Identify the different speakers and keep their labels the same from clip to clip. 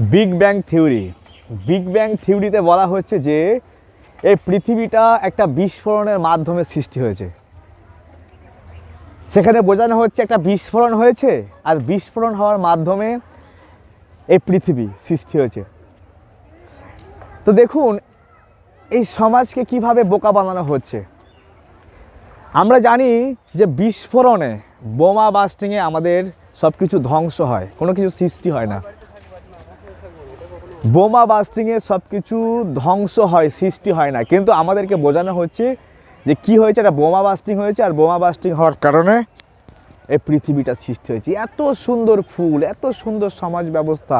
Speaker 1: Big bang theory big bang থিওরিতে বলা হচ্ছে যে, এই পৃথিবীটা একটা বিস্ফোরণের মাধ্যমে সৃষ্টি হয়েছে। সেখানে বোঝানো হচ্ছে একটা বিস্ফোরণ হয়েছে, আর বিস্ফোরণ হওয়ার মাধ্যমে এই পৃথিবী সৃষ্টি হয়েছে। তো দেখুন, এই সমাজকে কীভাবে বোকা বানানো হচ্ছে? আমরা জানি যে বিস্ফোরণে বোমা বাস্টিংয়ে আমাদের সব কিছু ধ্বংস হয়, কোনো কিছু সৃষ্টি হয় না। বোমা বাস্টিংয়ে সব কিছু ধ্বংস হয়, সৃষ্টি হয় না। কিন্তু আমাদেরকে বোঝানো হচ্ছে যে কি হয়েছে, একটা বোমা বাস্টিং হয়েছে আর বোমা বাস্টিং হওয়ার কারণে এই পৃথিবীটা সৃষ্টি হয়েছে। এত সুন্দর ফুল, এত সুন্দর সমাজ ব্যবস্থা,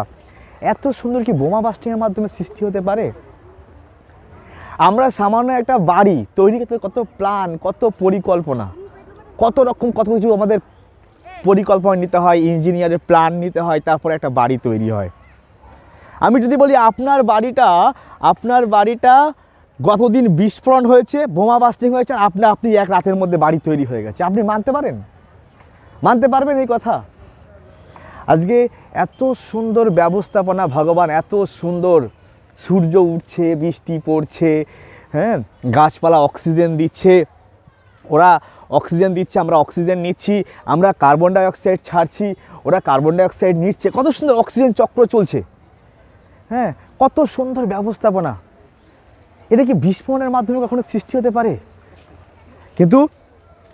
Speaker 1: এত সুন্দর কি বোমা বাস্টিংয়ের মাধ্যমে সৃষ্টি হতে পারে? আমরা সামান্য একটা বাড়ি তৈরি করতে কত প্ল্যান, কত পরিকল্পনা, কত রকম কত কিছু আমাদের পরিকল্পনা নিতে হয়, ইঞ্জিনিয়ারের প্ল্যান নিতে হয়, তারপরে একটা বাড়ি তৈরি হয়। আমি যদি বলি আপনার বাড়িটা আপনার বাড়িটা গতদিন বিস্ফোরণ হয়েছে, বোমা বাস্টিং হয়েছে আপনি আপনি এক রাতের মধ্যে বাড়ি তৈরি হয়ে গেছে। আপনি মানতে পারেন? মানতে পারবেন এই কথা? আজকে এত সুন্দর ব্যবস্থাপনা, ভগবান এত সুন্দর, সূর্য উঠছে, বৃষ্টি পড়ছে হ্যাঁ গাছপালা অক্সিজেন দিচ্ছে, ওরা অক্সিজেন দিচ্ছে, আমরা অক্সিজেন নিচ্ছি, আমরা কার্বন ডাইঅক্সাইড ছাড়ছি, ওরা কার্বন ডাইঅক্সাইড নিচ্ছে, কত সুন্দর অক্সিজেন চক্র চলছে। হ্যাঁ কত সুন্দর ব্যবস্থাপনা। এটা কি বিস্ফোরণের মাধ্যমে কখনো সৃষ্টি হতে পারে? কিন্তু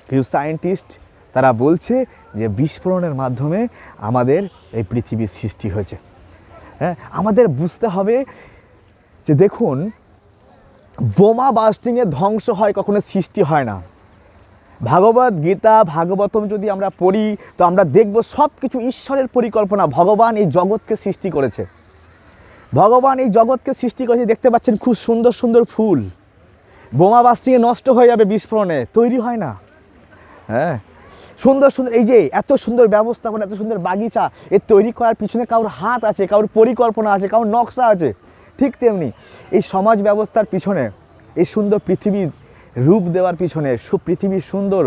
Speaker 1: কিছু সায়েন্টিস্ট তারা বলছে যে বিস্ফোরণের মাধ্যমে আমাদের এই পৃথিবীর সৃষ্টি হয়েছে। হ্যাঁ আমাদের বুঝতে হবে যে দেখুন, বোমা বাস্টিংয়ে ধ্বংস হয়, কখনো সৃষ্টি হয় না। ভাগবত গীতা, ভাগবতম যদি আমরা পড়ি, তো আমরা দেখব সব কিছু ঈশ্বরের পরিকল্পনা, ভগবান এই জগৎকে সৃষ্টি করেছে। ভগবান এই জগৎকে সৃষ্টি করেছে, দেখতে পাচ্ছেন খুব সুন্দর সুন্দর ফুল। বোমা বাস্টিংয়ে নষ্ট হয়ে যাবে বিস্ফোরণে, তৈরি হয় না। হ্যাঁ সুন্দর সুন্দর, এই যে এত সুন্দর ব্যবস্থাপনা, এত সুন্দর বাগিচা, এর তৈরি করার পিছনে কারোর হাত আছে, কারোর পরিকল্পনা আছে, কারোর নকশা আছে। ঠিক তেমনি এই সমাজ ব্যবস্থার পিছনে, এই সুন্দর পৃথিবীর রূপ দেওয়ার পিছনে, সু, পৃথিবীর সুন্দর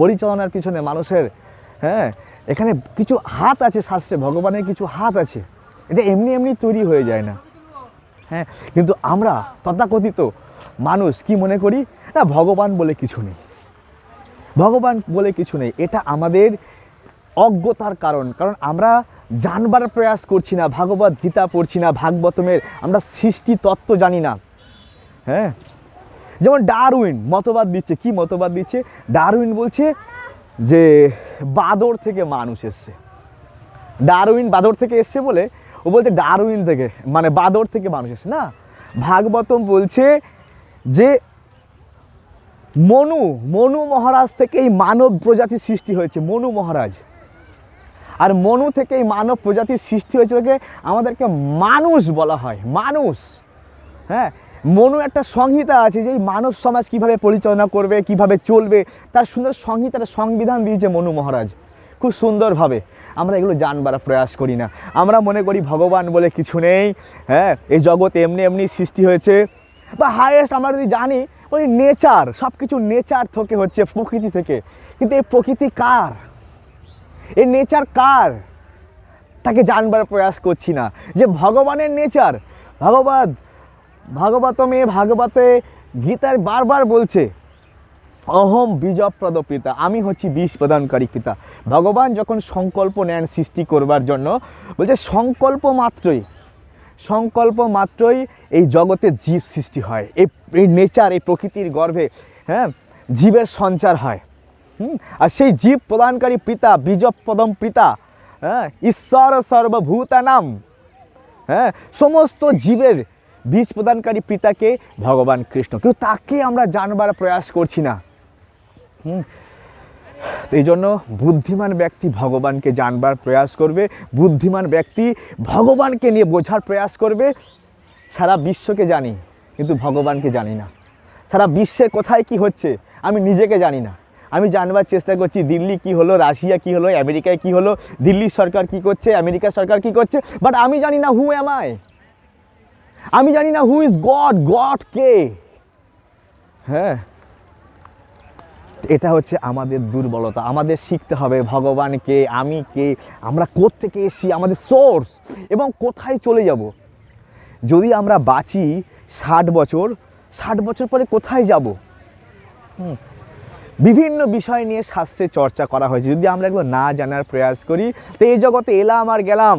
Speaker 1: পরিচালনার পিছনে মানুষের হ্যাঁ এখানে কিছু হাত আছে শাস্ত্রে, ভগবানের কিছু হাত আছে। এটা এমনি এমনি তৈরি হয়ে যায় না। হ্যাঁ কিন্তু আমরা তথাকথিত মানুষ কি মনে করি? না, ভগবান বলে কিছু নেই। ভগবান বলে কিছু নেই। এটা আমাদের অজ্ঞতার কারণ। কারণ আমরা জানবার প্রয়াস করছি না, ভাগবত গীতা পড়ছি না, ভাগবতমের আমরা সৃষ্টি তত্ত্ব জানি না। হ্যাঁ যেমন ডারউইন মতবাদ দিচ্ছে। কি মতবাদ দিচ্ছে? ডারউইন বলছে যে, বাদর থেকে মানুষ এসছে। ডারউইন বাদর থেকে এসছে বলে ও বলছে ডারউইন থেকে মানে বাদর থেকে মানুষ এসে, না? ভাগবতম বলছে যে মনু মনু মহারাজ থেকে এই মানব প্রজাতি সৃষ্টি হয়েছে, মনু মহারাজ। আর মনু থেকে এই মানব প্রজাতির সৃষ্টি হয়েছে ওকে আমাদেরকে মানুষ বলা হয়, মানুষ। হ্যাঁ? মনু একটা সংহিতা আছে যে এই মানব সমাজ কীভাবে পরিচালনা করবে, কীভাবে চলবে, তার সুন্দর সংহিতা একটা সংবিধান দিয়েছে মনু মহারাজ। খুব সুন্দরভাবে। আমরা এগুলো জানবার প্রয়াস করি না। আমরা মনে করি ভগবান বলে কিছু নেই হ্যাঁ? এই জগৎ এমনি এমনি সৃষ্টি হয়েছে। বা হায়েস্ট আমরা যদি জানি, ওই নেচার সব কিছু নেচার থেকে হচ্ছে, প্রকৃতি থেকে। কিন্তু এই প্রকৃতি কার? এই নেচার কার? তাকে জানবার প্রয়াস করছি না। যে ভগবানের নেচার ভগবত, ভাগবতমে, ভাগবতে গীতার বারবার বলছে, অহম বীজপ্রদ পিতা আমি হচ্ছি বীজ প্রদানকারী পিতা। ভগবান যখন সংকল্প নেন সৃষ্টি করবার জন্য, বলছে সংকল্প মাত্রই সংকল্প মাত্রই এই জগতে জীব সৃষ্টি হয়, এই এই নেচার, এই প্রকৃতির গর্ভে হ্যাঁ জীবের সঞ্চার হয়। হুম, আর সেই জীব প্রদানকারী পিতা, বীজপদম পিতা হ্যাঁ ঈশ্বর সর্বভূতানাম হ্যাঁ সমস্ত জীবের বীজ প্রদানকারী পিতাকে ভগবান কৃষ্ণ। কিন্তু তাকে আমরা জানবার প্রয়াস করছি না। হুম তো এই জন্য বুদ্ধিমান ব্যক্তি ভগবানকে জানবার প্রয়াস করবে। বুদ্ধিমান ব্যক্তি ভগবানকে নিয়ে বোঝার প্রয়াস করবে। সারা বিশ্বকে জানি, কিন্তু ভগবানকে জানি না। সারা বিশ্বে কোথায় কি হচ্ছে, আমি নিজেকে জানি না। আমি জানবার চেষ্টা করছি, দিল্লি কি হলো, রাশিয়া কি হলো, আমেরিকায় কি হলো, দিল্লির সরকার কি করছে, আমেরিকার সরকার কি করছে বাট আমি জানি না হু এম আই আমি জানি না হু ইজ গড গড কে। হ্যাঁ? এটা হচ্ছে আমাদের দুর্বলতা, আমাদের শিখতে হবে ভগবানকে আমি কে আমরা কোত্থেকে এসেছি, আমাদের সোর্স এবং কোথায় চলে যাব। যদি আমরা বাঁচি ষাট বছর ষাট বছর পরে কোথায় যাব? বিভিন্ন বিষয় নিয়ে শাস্ত্রে চর্চা করা হয়েছে। যদি আমরা এগুলো না জানার প্রয়াস করি, তো এই জগতে এলাম আর গেলাম।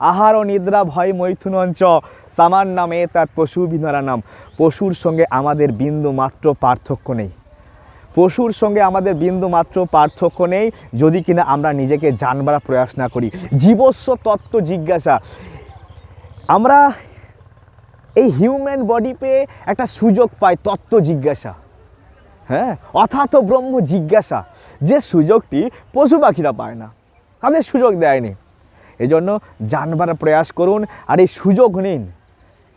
Speaker 1: আহার ও নিদ্রা ভয় মৈথুনঞ্চ সামার নামে তার পশু বিনারা নাম পশুর সঙ্গে আমাদের বিন্দু মাত্র পার্থক্য নেই। পশুর সঙ্গে আমাদের বিন্দু মাত্র পার্থক্য নেই, যদি কিনা আমরা নিজেকে জানবার প্রয়াস না করি। জীবস্ব তত্ত্ব জিজ্ঞাসা। আমরা এই হিউম্যান বডি পেয়ে একটা সুযোগ পাই, তত্ত্ব জিজ্ঞাসা। হ্যাঁ? অথাত ব্রহ্ম জিজ্ঞাসা। যে সুযোগটি পশু পাখিরা পায় না। তাদের সুযোগ দেয়নি। এজন্য জানবার প্রয়াস করুন, আর এই সুযোগ নিন।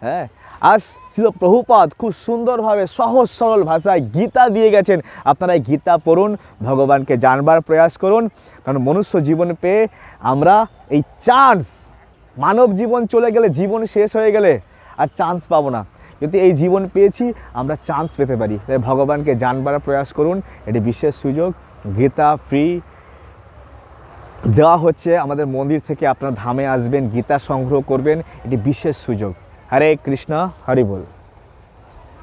Speaker 1: হ্যাঁ? আজ ছিল প্রভুপাদ খুব সুন্দরভাবে সহজ সরল ভাষায় গীতা দিয়ে গেছেন। আপনারা এই গীতা পড়ুন, ভগবানকে জানবার প্রয়াস করুন। কারণ মনুষ্য জীবন পেয়ে আমরা এই চান্স মানব জীবন চলে গেলে জীবন শেষ হয়ে গেলে আর চান্স পাবো না। যদি এই জীবন পেয়েছি, আমরা চান্স পেতে পারি। তাই ভগবানকে জানবার প্রয়াস করুন। এটি বিশেষ সুযোগ। গীতা ফ্রি দেওয়া হচ্ছে। আমাদের মন্দির থেকে আপনার ধামে আসবেন, গীতা সংগ্রহ করবেন। এটি বিশেষ সুযোগ। হরে কৃষ্ণ হরি বল